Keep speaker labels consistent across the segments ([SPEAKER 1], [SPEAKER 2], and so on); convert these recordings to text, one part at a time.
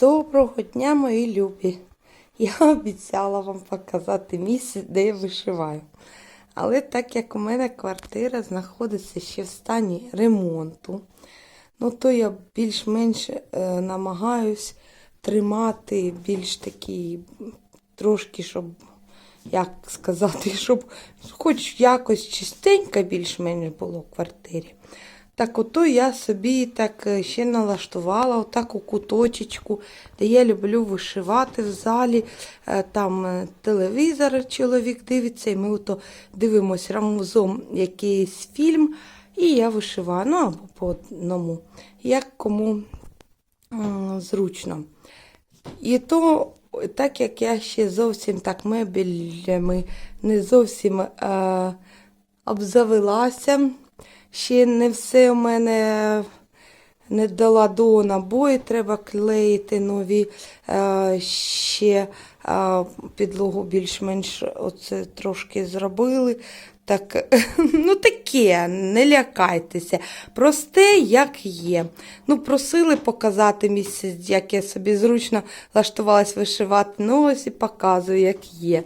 [SPEAKER 1] Доброго дня, мої любі! Я обіцяла вам показати місце, де я вишиваю. Але так як у мене квартира знаходиться ще в стані ремонту, ну то я більш-менш е, намагаюсь тримати більш такий, трошки, щоб, як сказати, щоб хоч якось чистенько більш-менш було в квартирі. Так ото я собі так е, ще налаштувала отак у куточечку, де я люблю вишивати в залі. Е, Там е, телевізор чоловік дивиться, і ми ото дивимося разом якийсь фільм, і я вишиваю, ну або по одному, як кому зручно. І то, так як я ще зовсім так мебелями не зовсім е, обзавелася, ще не все у мене не дала до набої, треба клеїти нові. Е, ще е, підлогу більш-менш оце трошки зробили. Так, ну таке, не лякайтеся. Просте, як є. Ну, просили показати місце, як я собі зручно влаштувалась вишивати. Ну, ось і показую, як є.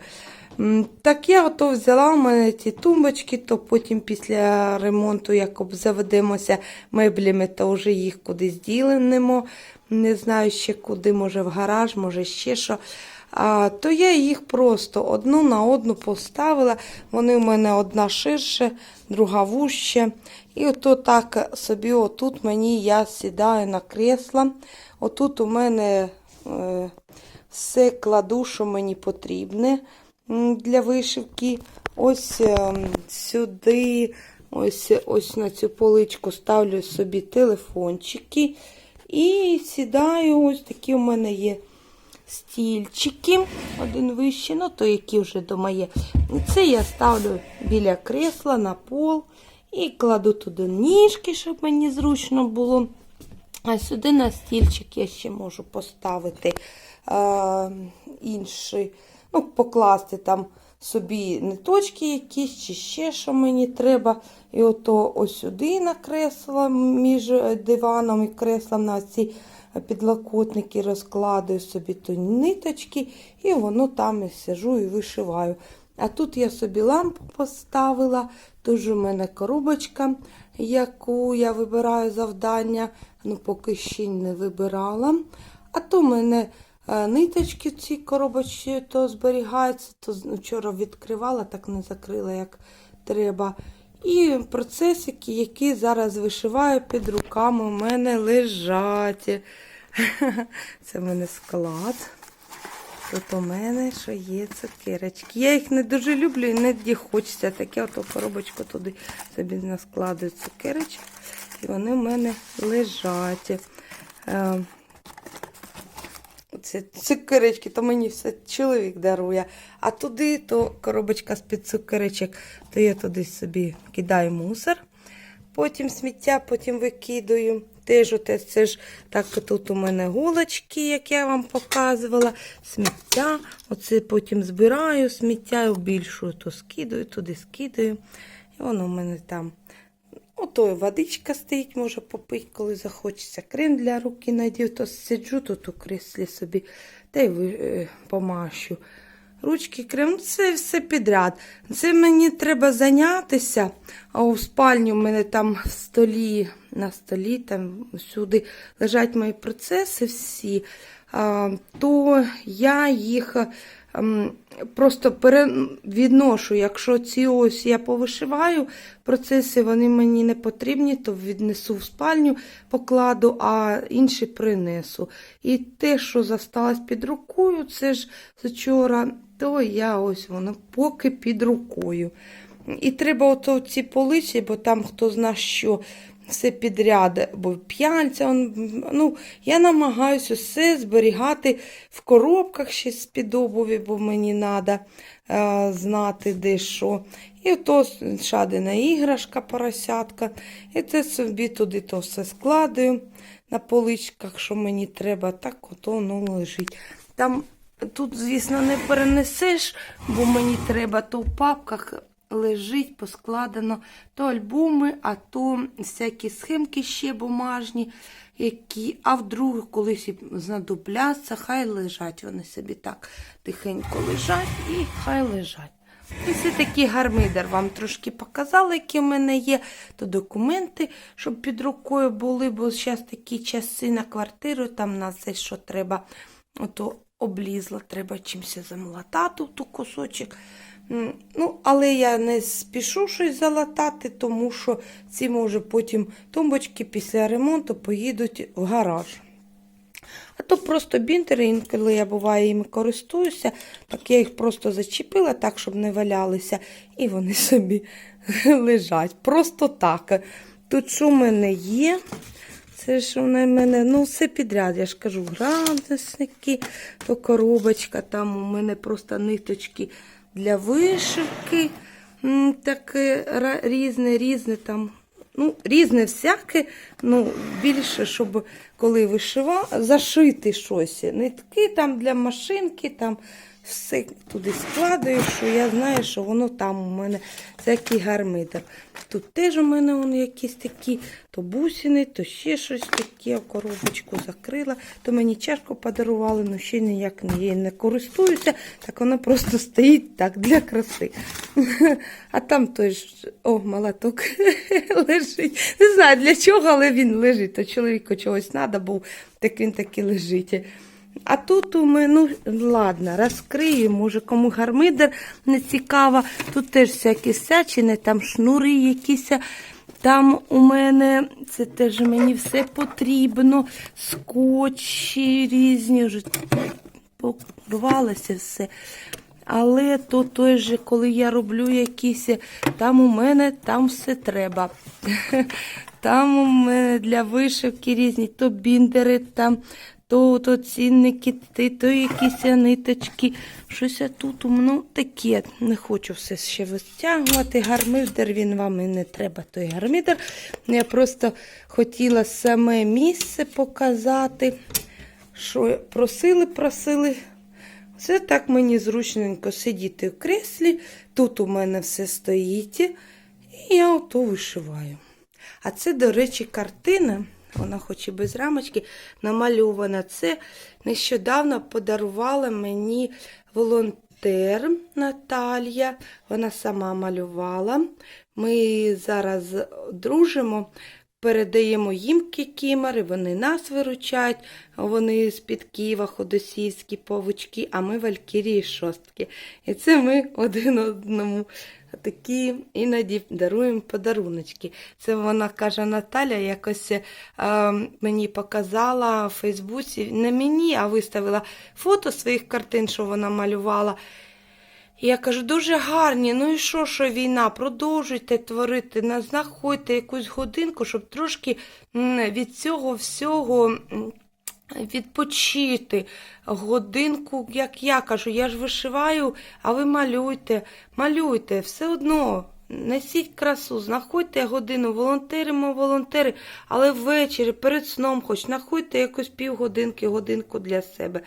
[SPEAKER 1] Так я ото взяла у мене ці тумбочки, то потім після ремонту, як обзаведемося меблями, то вже їх кудись ділимо. Не знаю ще куди, може в гараж, може ще що. А, то я їх просто одну на одну поставила. Вони у мене одна ширше, друга вужче. І ото так собі, отут мені я сідаю на кресло. Отут у мене е, все кладу, що мені потрібне для вишивки. Ось е, сюди, ось, ось на цю поличку ставлю собі телефончики. І сідаю, ось такі у мене є стільчики. Один вищий, ну то які вже дома є. Це я ставлю біля кресла на пол і кладу туди ніжки, щоб мені зручно було. А сюди на стільчик я ще можу поставити е, інший, ну, покласти там собі ниточки якісь, чи ще що мені треба. І ото ось сюди на кресло між диваном і креслом на ці підлокотники розкладаю собі то ниточки, і воно там я сижу і вишиваю. А тут я собі лампу поставила, тут у мене коробочка, яку я вибираю завдання, ну поки ще не вибирала. А то мене е, ниточки в цій коробочці то зберігаються, то вчора відкривала, так не закрила, як треба. І процесики, які зараз вишиваю під руками, у мене лежать. Це в мене склад. Тут у мене що є цукерочки. Я їх не дуже люблю і не хочеться. Таке ото коробочку туди собі наскладую цукерочок. І вони в мене лежать. Це цукерочки, то мені все чоловік дарує. А туди то коробочка з-під цукерочок, то я туди собі кидаю мусор. Потім сміття, потім викидаю. Теж оте, це ж так тут у мене голочки, як я вам показувала, сміття. Оце потім збираю сміття, більшу то скидаю, туди скидаю. І воно у мене там. Ото водичка стоїть, може попити, коли захочеться. Крем для руки надів, то сиджу тут у креслі собі та й е. Ручки крем, ну, це все підряд. Це мені треба зайнятися. А у спальні у мене там в столі, на столі, там всюди лежать мої процеси всі. А, то я їх просто перевідношу. Якщо ці ось я повишиваю процеси, вони мені не потрібні, то віднесу в спальню, покладу, а інші принесу. І те, що зосталось під рукою, це ж з вчора, то я ось воно поки під рукою. І треба ото ці полиці, бо там хто зна що. Все підряд, бо п'яльця, он, ну, я намагаюся все зберігати в коробках ще з-під обуві, бо мені треба е, знати, де що. І то шадина іграшка, поросятка. І це собі туди то все складаю на поличках, що мені треба, так ото воно лежить. Там Тут, звісно, не перенесеш, бо мені треба то в папках лежить, поскладено то альбоми, а то всякі схемки ще бумажні, які, а вдруг колись знадобляться, хай лежать. Вони собі так тихенько лежать і хай лежать. Ось такий гармидер вам трошки показала, які в мене є. То документи, щоб під рукою були, бо зараз такі часи на квартиру, там на все, що треба, ото облізла, треба чимось замлатати ту кусочок. Ну, але я не спішу щось залатати, тому що ці, може, потім тумбочки після ремонту поїдуть в гараж. А то просто бінтери, інколи я буває їми користуюся, так я їх просто зачепила так, щоб не валялися, і вони собі лежать. Просто так. Тут що в мене є? Це ж у мене, ну, все підряд, я ж кажу, градусники, то коробочка, там у мене просто ниточки для вишивки. Таке різне, різне там. Ну, різне всяке, ну, більше, щоб коли вишивав, зашити щось. Нитки там для машинки, там все туди складаю, що я знаю, що воно там у мене всякий гармидер. Тут теж у мене вон якісь такі то бусини, то ще щось таке, коробочку закрила, то мені чашку подарували, але ще ніяк не, її не користуюся, так вона просто стоїть так для краси. А там той ж, о, молоток лежить. Не знаю для чого, але він лежить. То чоловіку чогось треба був, так він таки лежить. А тут у мене, ну ладно, розкрию, може кому гармидер не цікаво. Тут теж всякі всячини, там шнури якісь. Там у мене це теж мені все потрібно. Скотчі різні, вже порвалося все. Але то той же, коли я роблю якісь, там у мене там все треба. Там у мене для вишивки різні, то біндери, там, то, то цінники, то якісь ниточки. Щось я тут ну, таке. Не хочу все ще витягувати. Гармидер, він вам і не треба, той гармидер. Я просто хотіла саме місце показати. Що просили, просили. Це так мені зручненько сидіти в креслі. Тут у мене все стоїть. І я ото вишиваю. А це, до речі, картина. Вона, хоч і без рамочки, намальована. Це нещодавно подарувала мені волонтер Наталія. Вона сама малювала. Ми зараз дружимо. Передаємо їм кікімори, вони нас виручають, вони з-під Києва, ходосівські павучки, а ми валькірії шостки. І це ми один одному такі іноді даруємо подаруночки. Це вона каже Наталя, якось е, мені показала в Фейсбуці, не мені, а виставила фото своїх картин, що вона малювала. І Я кажу, дуже гарні. Ну і що, що війна? Продовжуйте творити, знаходьте якусь годинку, щоб трошки від цього всього відпочити. Годинку, як я кажу, я ж вишиваю, а ви малюйте, малюйте, все одно. Несіть красу, знаходьте годину, волонтеримо, волонтери, але ввечері перед сном хоч знаходьте якусь півгодинки, годинку для себе.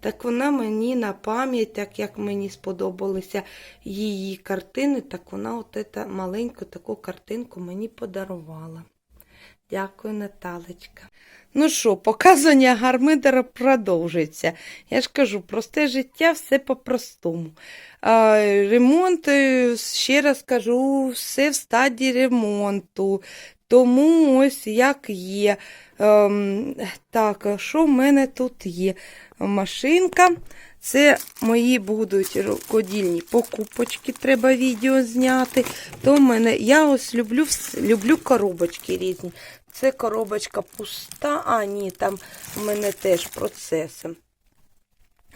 [SPEAKER 1] Так вона мені на пам'ять, так як мені сподобалися її картини, так вона от ета маленьку таку картинку мені подарувала. Дякую, Наталечка. Ну що, показування гармидера продовжується. Я ж кажу, просте життя все по-простому. Ремонт, е, ще раз кажу, все в стадії ремонту. Тому ось як є. Ем, так, що в мене тут є? Машинка. Це мої будуть рукодільні покупочки, треба відео зняти. То мене, я ось люблю, люблю коробочки різні. Це коробочка пуста, а ні, там у мене теж процеси.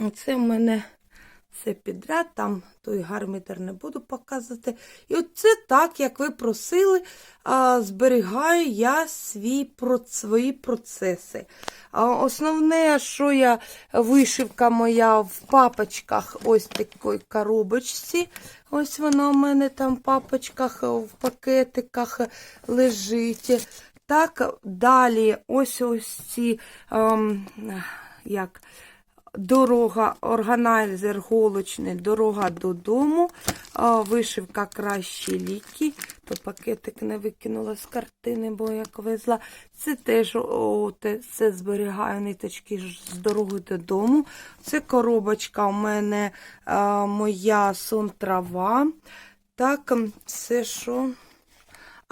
[SPEAKER 1] Оце в мене все підряд, там той гармітер не буду показувати. І оце так, як ви просили, зберігаю я свій, свої процеси. Основне, що я вишивка моя в папочках, ось такій коробочці. Ось вона у мене там в папочках, в пакетиках лежить. Так, далі ось ось ці, ем, як Дорога, органайзер голочний, дорога додому, а, вишивка кращі ліки. То пакетик не викинула з картини, бо як везла. Це теж о, те, це зберігаю ниточки з дороги додому. Це коробочка у мене а, моя сон трава. Так, це що?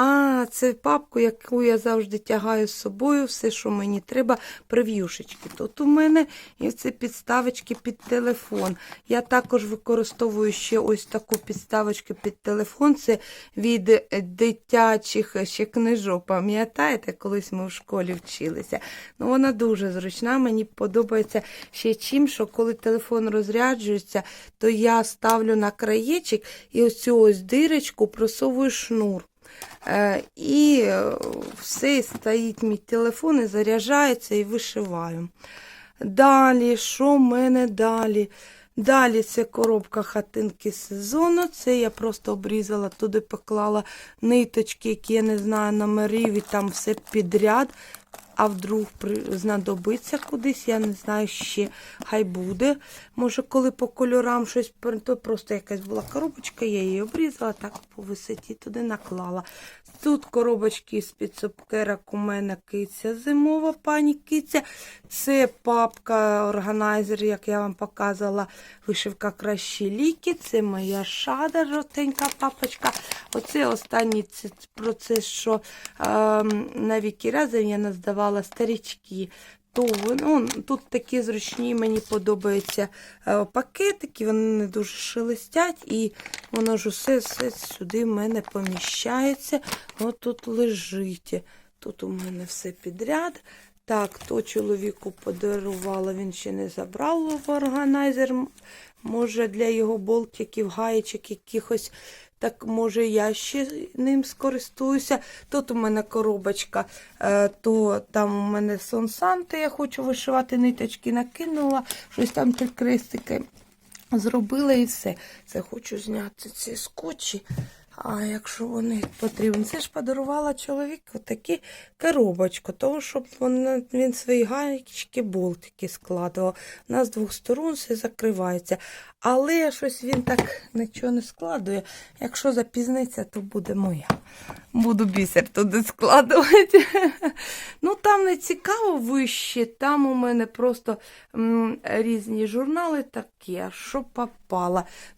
[SPEAKER 1] А, це папку, яку я завжди тягаю з собою, все, що мені треба, прев'юшечки. Тут у мене і це підставочки під телефон. Я також використовую ще ось таку підставочку під телефон. Це від дитячих ще книжок. Пам'ятаєте, колись ми в школі вчилися. Ну, вона дуже зручна. Мені подобається ще чим, що коли телефон розряджується, то я ставлю на краєчик і ось цю ось дирочку просовую шнур. Е, І е, все стоїть мій телефон і заряджається і вишиваю. Далі, що в мене далі? Далі це коробка хатинки сезону. Це я просто обрізала, туди поклала ниточки, які я не знаю номерів, і там все підряд. А вдруг знадобиться кудись, я не знаю ще, хай буде. Може, коли по кольорам щось, то просто якась була коробочка, я її обрізала, так по висоті туди наклала. Тут коробочки з-під цукерок у мене киця зимова, пані киця. Це папка органайзер, як я вам показувала, вишивка кращі ліки. Це моя шада, жовтенька папочка. Оце останній процес, що на віки разом я наздавала старічки. То ну, тут такі зручні, мені подобаються е, пакетики, вони не дуже шелестять, і воно ж усе, все сюди в мене поміщається. От тут лежить. Тут у мене все підряд. Так, то чоловіку подарувала, він ще не забрав в органайзер. Може, для його болтиків, гаєчок якихось. Так, може, я ще ним скористуюся. Тут у мене коробочка, е, то там у мене сонсанти, я хочу вишивати ниточки, накинула, щось там три крестики зробила і все. Це хочу зняти ці скотчі. А якщо вони потрібні, це ж подарувала чоловіку такі коробочку, того, щоб він, він свої гаєчки, болтики складував. У нас з двох сторон все закривається. Але щось він так нічого не складує. Якщо запізниться, то буде моя. Буду бісер туди складувати. Ну, там не цікаво вище, там у мене просто різні журнали такі, а що попало.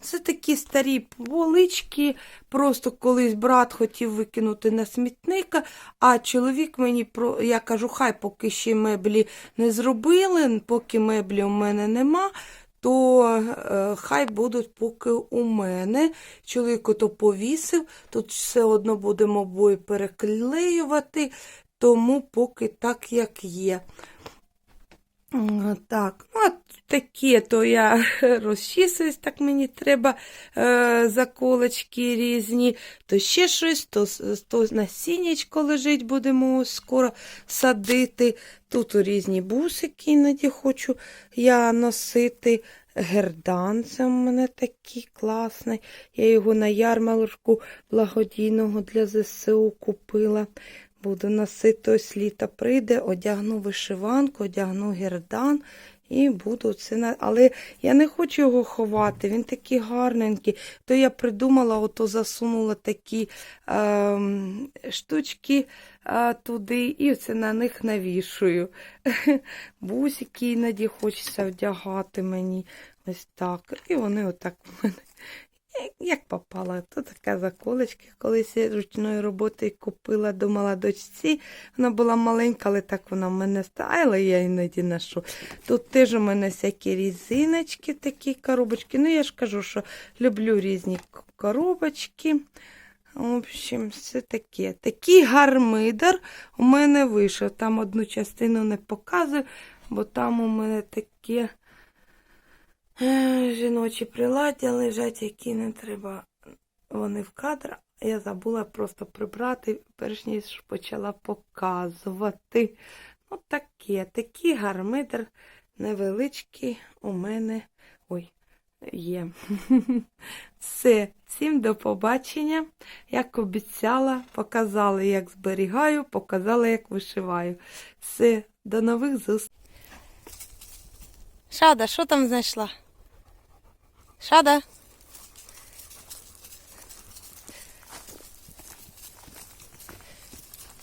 [SPEAKER 1] Це такі старі полички, просто колись брат хотів викинути на смітника, а чоловік мені. Я кажу, хай поки ще меблі не зробили, поки меблі у мене нема. То е, хай будуть поки у мене. Чоловік то повісив, тут все одно будемо обоє переклеювати, тому поки так, як є. Так, ну, а таке, то я розчісуюсь, так мені треба е, заколочки різні, то ще щось, то, то насіннячко лежить, будемо скоро садити. Тут різні бусики іноді хочу я носити. Гердан, це в мене такий класний. Я його на ярмарку благодійного для ЗСУ купила. Буду носити ось літо прийде, одягну вишиванку, одягну гердан і буду це. Але я не хочу його ховати, він такий гарненький. То я придумала, ото засунула такі ем, штучки е, туди, і це на них навішую. Бусики іноді хочеться вдягати мені. Ось так. І вони отак у мене. Як попала, то така заколочка, колись я ручної роботи купила, думала дочці. Вона була маленька, але так вона в мене стала, я іноді ношу. Тут теж у мене всякі різиночки, такі коробочки. Ну, я ж кажу, що люблю різні коробочки. В общем, все таке. Такий гармидер у мене вийшов. Там одну частину не показую, бо там у мене таке. Жіночі приладдя лежать, які не треба. Вони в кадр. Я забула просто прибрати, перш ніж почала показувати. Ну, таке, такий гармидер невеличкий у мене ой, є. Все, всім до побачення. Як обіцяла, показала, як зберігаю, показала, як вишиваю. Все, до нових зустрічей. Шада, що там знайшла? Шада?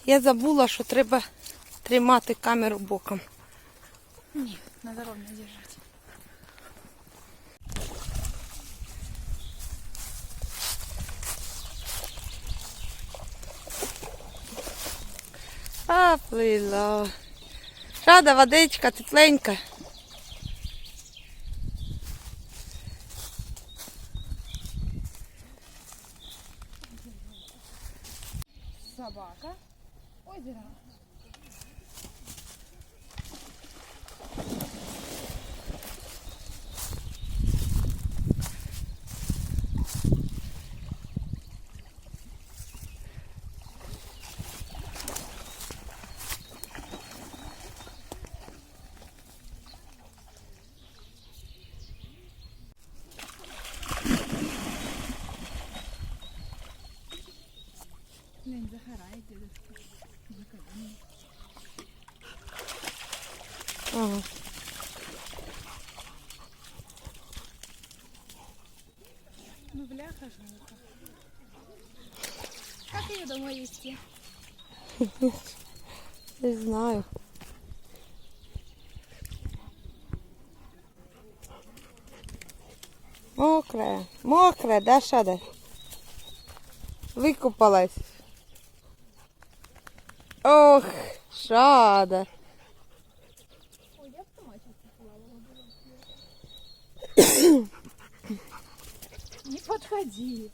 [SPEAKER 1] Я забула, що треба тримати камеру боком.
[SPEAKER 2] Ні, надо ровно держать.
[SPEAKER 1] А, плила. Шада, водичка тепленька. Ага.
[SPEAKER 2] Ну, бляха жалко. Как ее домой вести?
[SPEAKER 1] Не знаю. Мокрая. Мокрая, да, Шада? Викупалась. Ох, Шада.
[SPEAKER 2] Не подходи.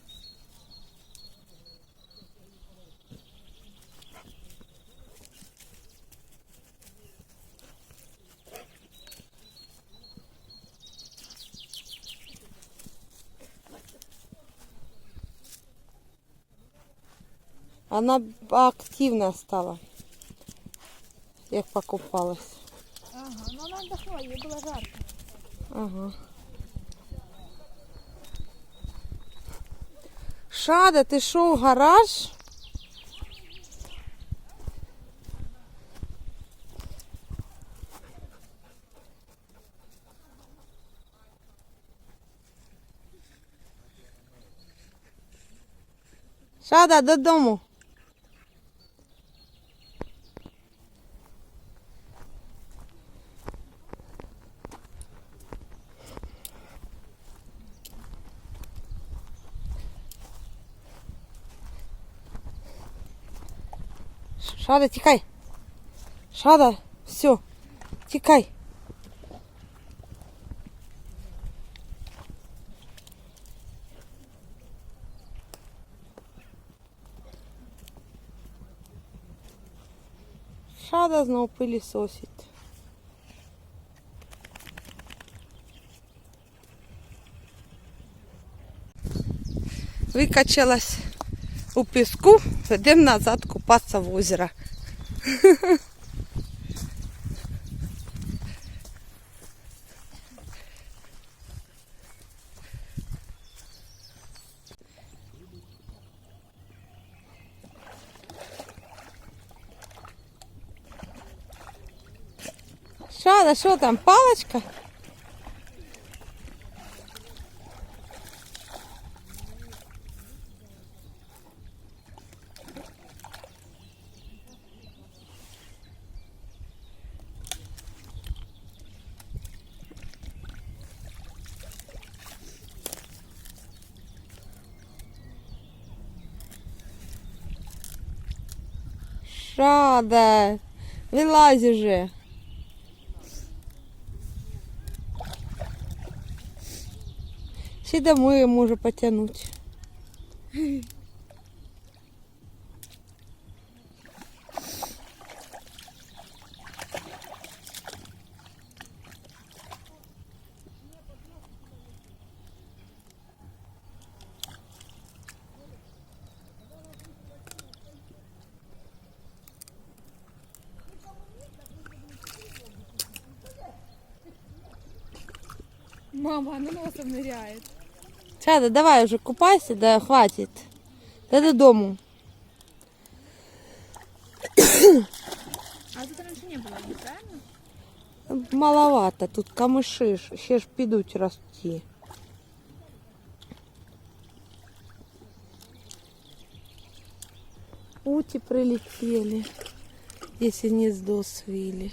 [SPEAKER 1] Она активна стала, як покупалась.
[SPEAKER 2] Ага, но она отдохнула, ей было жарко.
[SPEAKER 1] Ага. Шада, ти що, в гараж? Шада, додому. Шада, тікай. Шада, все, тікай. Шада знов пилісосить. Викачалась у піску, йдемо назад купатися в озеро. Шада, що там, паличка? Шада, вилазь уже. Все домой може потягнути.
[SPEAKER 2] Мама, она носом ныряет.
[SPEAKER 1] Чада, давай уже купайся, да хватит. Да до дому.
[SPEAKER 2] А тут раньше не было, правильно?
[SPEAKER 1] Маловато, тут камыши, ще ж підуть рости. Ути прилетели, если не сдосвили.